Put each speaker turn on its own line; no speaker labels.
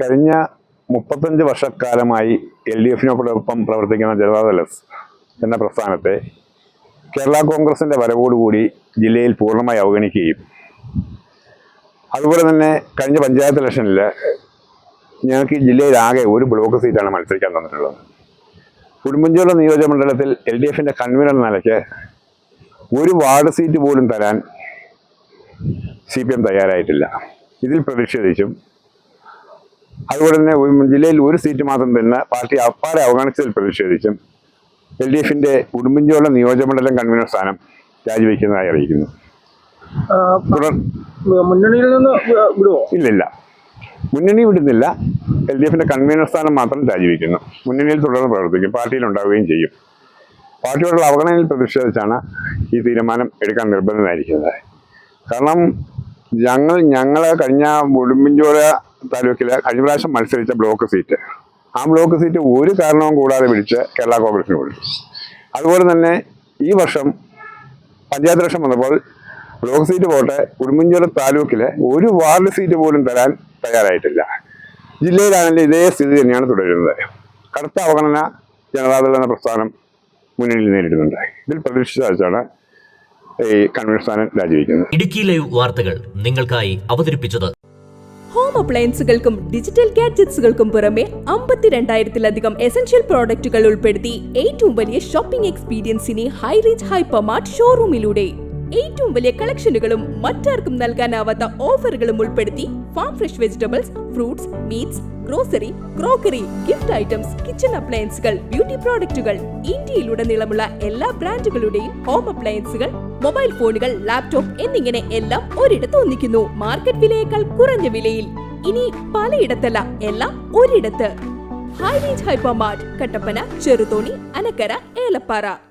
കഴിഞ്ഞ മുപ്പത്തഞ്ച് വർഷക്കാലമായി എൽ ഡി എഫിനോടൊപ്പം പ്രവർത്തിക്കുന്ന ജനതാദൾ എന്ന പ്രസ്ഥാനത്തെ കേരള കോൺഗ്രസിന്റെ വരവോടുകൂടി ജില്ലയിൽ പൂർണമായി അവഗണിക്കുകയും. അതുപോലെ തന്നെ കഴിഞ്ഞ പഞ്ചായത്ത് ഇലക്ഷനിൽ ഞങ്ങൾക്ക് ഈ ജില്ലയിലാകെ ഒരു ബ്ലോക്ക് സീറ്റാണ് മത്സരിക്കാൻ തന്നിട്ടുള്ളത്. ഉടുമ്പൻചോല നിയോജകമണ്ഡലത്തിൽ എൽ ഡി എഫിന്റെ കൺവീനർ നിലയ്ക്ക് ഒരു വാർഡ് സീറ്റ് പോലും തരാൻ സി പി എം തയ്യാറായിട്ടില്ല. ഇതിൽ പ്രതിഷേധിച്ചും അതുപോലെ തന്നെ ജില്ലയിൽ ഒരു സീറ്റ് മാത്രം തന്നെ പാർട്ടി അപ്പാടെ അവഗണിച്ചതിൽ പ്രതിഷേധിച്ചും എൽ ഡി എഫിന്റെ ഉടുമ്പൻചോല നിയോജകമണ്ഡലം കൺവീനർ സ്ഥാനം രാജിവെക്കുന്നതായി അറിയിക്കുന്നു.
മുന്നണിയിൽ നിന്ന്
ഇല്ലില്ല മുന്നണി വിടുന്നില്ല. എൽ ഡി എഫിന്റെ കൺവീനർ സ്ഥാനം മാത്രം രാജിവെക്കുന്നു. മുന്നണിയിൽ തുടർന്ന് പ്രവർത്തിക്കും പാർട്ടിയിൽ ഉണ്ടാവുകയും ചെയ്യും. പാർട്ടിയോടുള്ള അവഗണനയിൽ പ്രതിഷേധിച്ചാണ് ഈ തീരുമാനം എടുക്കാൻ നിർബന്ധമായിരിക്കുന്നത് കാരണം ഞങ്ങൾ ഞങ്ങൾ കഴിഞ്ഞ ഉടുമ്പൻചോല താലൂക്കിൽ കഴിഞ്ഞ പ്രാവശ്യം മത്സരിച്ച ബ്ലോക്ക് സീറ്റ്. ആ ബ്ലോക്ക് സീറ്റ് ഒരു കാരണവും കൂടാതെ പിടിച്ച് കേരള കോൺഗ്രസിന് കൊടുത്തു അതുപോലെ തന്നെ ഈ വർഷം പഞ്ചായത്ത് ഇലക്ഷൻ വന്നപ്പോൾ ബ്ലോക്ക് സീറ്റ് പോട്ടെ ഉടുമ്പൻചോല താലൂക്കിലെ ഒരു വാർഡ് സീറ്റ് പോലും തരാൻ തയ്യാറായിട്ടില്ല. ജില്ലയിലാണെങ്കിൽ ഇതേ സ്ഥിതി തന്നെയാണ് തുടരുന്നത്. കടുത്ത അവഗണന ജനതാദൾ എന്ന പ്രസ്ഥാനം മുന്നണിയിൽ നേരിടുന്നുണ്ട്. ഇതിൽ പ്രതീക്ഷിച്ചാണ് ഈ കൺവീനർ സ്ഥാനം രാജിവെക്കുന്നത്.
ഇടുക്കി ലൈവ് വാർത്തകൾ നിങ്ങൾക്കായി അവതരിപ്പിച്ചത്
ഹോം അപ്ലയൻസുകൾക്കും ഡിജിറ്റൽ ഗാഡ്ജറ്റ്സുകൾക്കും പുറമെ അമ്പത്തിരണ്ടായിരത്തിലധികം എസൻഷ്യൽ പ്രോഡക്റ്റുകൾ ഉൾപ്പെടുത്തി ഏറ്റവും വലിയ ഷോപ്പിംഗ് എക്സ്പീരിയൻസിനെ ഹൈ റേഞ്ച് ഹൈപ്പർമാർട്ട് ഷോറൂമിലൂടെ ഏറ്റവും വലിയ കളക്ഷനുകളും മറ്റാർക്കും നൽകാനാവാത്ത ഓഫറുകളും ഉൾപ്പെടുത്തി farm fresh vegetables fruits meats grocery crockery gift items kitchen അപ്ലയൻസുകൾ beauty പ്രോഡക്റ്റുകൾ ഇന്ത്യയിലുടനീളമുള്ള എല്ലാ ബ്രാൻഡുകളുടെയും ഹോം അപ്ലയൻസുകൾ മൊബൈൽ ഫോണുകൾ ലാപ്ടോപ്പ് എന്നിങ്ങനെ എല്ലാം ഒരിടത്ത് ഒന്നിക്കുന്നു. മാർക്കറ്റ് വിലയേക്കാൾ കുറഞ്ഞ വിലയിൽ. ഇനി പലയിടത്തല്ല എല്ലാം ഒരിടത്ത്. High range hypermart Kattappana Cheruthoni Anakkara Elappara.